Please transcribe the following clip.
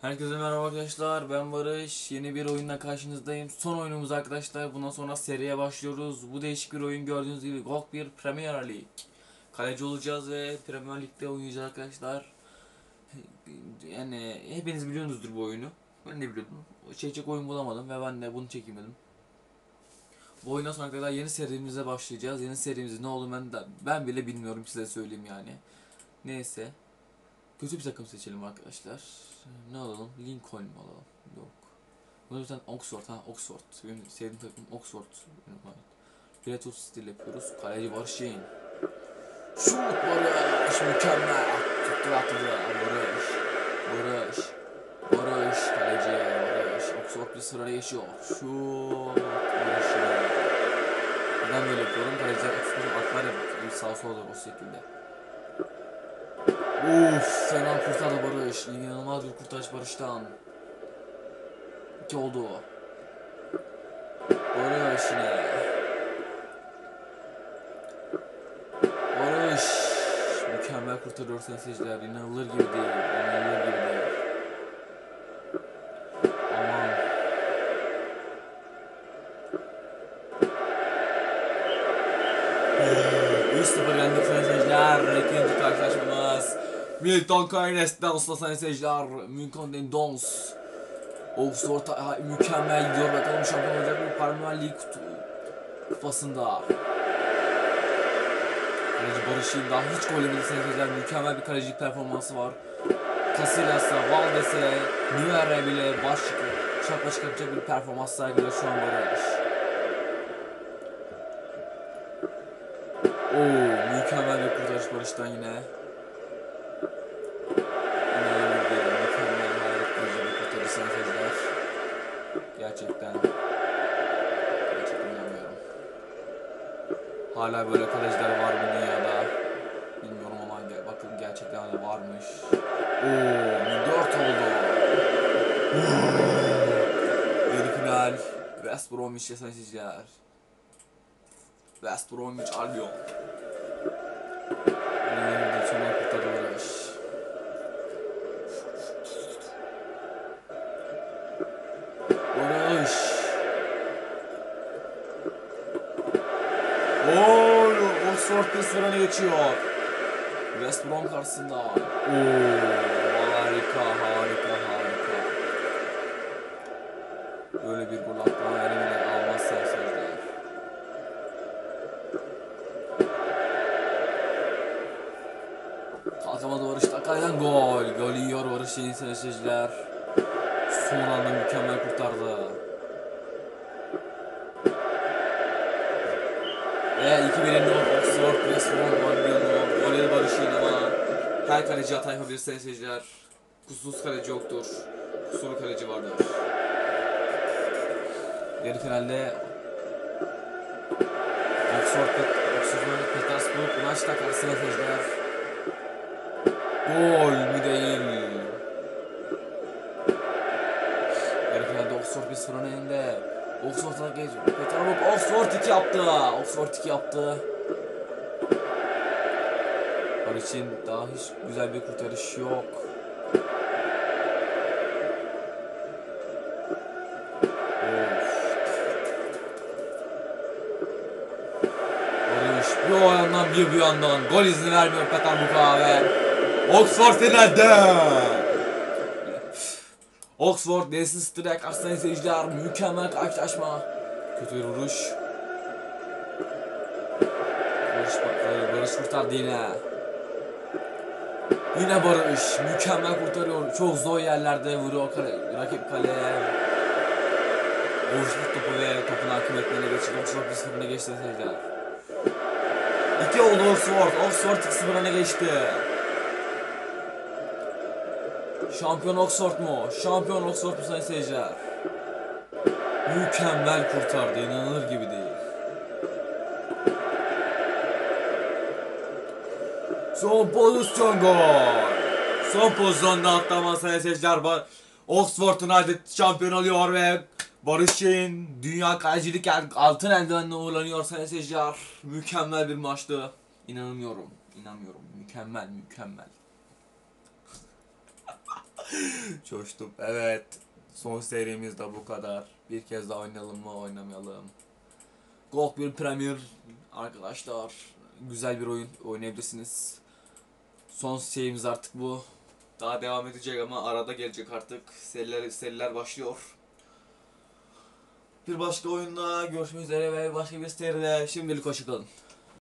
Herkese merhaba arkadaşlar ben Barış. Yeni bir oyunla karşınızdayım. Son oyunumuz arkadaşlar bundan sonra seriye başlıyoruz. Bu değişik bir oyun gördüğünüz gibi GOG bir Premier League. Kaleci olacağız ve Premier Lig'de oynayacağız arkadaşlar. Yani hepiniz biliyorsunuzdur bu oyunu. Ben de biliyordum. Çekecek oyun bulamadım ve ben de bunu çekeyim dedim. Bu oyundan sonra kadar yeni serimize başlayacağız. Yeni serimizin ne olduğunu ben, de, ben bile bilmiyorum size söyleyeyim yani. Neyse Kötü bir takım seçelim arkadaşlar. Ne alalım? Lincoln mu alalım? Yok. Bunu tane Oxford ha Oxford. Benim sevdiğim takım Oxford. Var. Pilatus stil yapıyoruz. Kaleci Barış Yayın. Şut Barış mükemmel. Tuttu attı Barış. Barış. Barış kaleci Barış. Oxford bir sıraya geçiyor. Şut Barış. Neden böyle yapıyorum? Kaleciler atışları atlar ya sağ sola doğru o şekilde. Uf, fena kurtardı Barış. İnanılmaz bir kurtarış Barış'tan. İki oldu. Barış yine. Barış. Mükemmel kurtarıyor seyirciler. İnanılır gibi değil. İnanılır gibi değil. Aman. Üç 0 yendik seyirciler. İkinci karşılaşmamız. Milton Keynes Dans'la sayın seyirciler. Milton Dans. Oxford mükemmel gidiyor. Bakalım şampiyon olacak mı? League kutu, kupasında. Kaleci Barış'ın daha hiç gol yemedi seyirciler. Mükemmel bir kalecilik performansı var. Casillas'a, Valdes'e, Müer'e bile baş çıkıyor. Şapka çıkartacak bir performans sergiliyor şu an Barış. Oo, mükemmel bir kurtarış Barış'tan yine. Hala böyle kaleciler var mı dünyada? Bilmiyorum ama ge- bakın gerçekten de varmış. Oo, 4 oldu. Yarı final. West Bromwich'e sayın seyirciler. West Bromwich Albion. İnanılmaz Bir sıranı geçiyor. West Brom karşısında. Oo, harika, harika, harika. Böyle bir gol aklıma bile almazsa sözler. Kalkamadı Barış Takay'dan gol. Gol yiyor Barış yeni seyirciler. Son anda mükemmel kurtardı. Ve 2 1 yenildi Oxford, West Brom, Albion, golleri Barış yine ama her kaleci hata yapabilir sayın seyirciler. Kusursuz kaleci yoktur. Kusurlu kaleci vardır. Yarı finalde Oxford, Oxford, Petersburg, maçta karşısına seyirciler. Gol mü değil? Yarı finalde Oxford bir sıranın elinde. Oxford'a geç. Peterborough Oxford 2 yaptı. Oxford 2 yaptı. Barış'ın daha hiç güzel bir kurtarış yok. Bir o yandan bir bu yandan gol izni vermiyor Peterborough'a ve Oxford finalde. Oxford, Leicester Strike, Aslan seyirciler mükemmel karşılaşma. Kötü bir vuruş. Barış, Barış kurtardı yine. Yine Barış mükemmel kurtarıyor. Çok zor yerlerde vuruyor kale, rakip kaleye. Oxford topu ve topun hakimiyetlerine geçti. Oxford bir sıfırına geçti seyirciler. İki oldu Oxford. Oxford 2-0 öne geçti. Şampiyon Oxford mu? Şampiyon Oxford mu sayın seyirciler? Mükemmel kurtardı. inanılır gibi değil. Son pozisyon gol. Son pozisyonda atlama seyirciler. Oxford United şampiyon oluyor ve Barış Şeyin dünya kalecilik altın eldivenle uğurlanıyor seyirciler. Mükemmel bir maçtı. İnanamıyorum. İnanmıyorum. Mükemmel mükemmel. Coştum. Evet. Son serimiz de bu kadar. Bir kez daha oynayalım mı oynamayalım. Gold bir Premier arkadaşlar. Güzel bir oyun oynayabilirsiniz. Son şeyimiz artık bu. Daha devam edecek ama arada gelecek artık. Seriler, seriler başlıyor. Bir başka oyunda görüşmek üzere ve başka bir seride şimdilik hoşçakalın.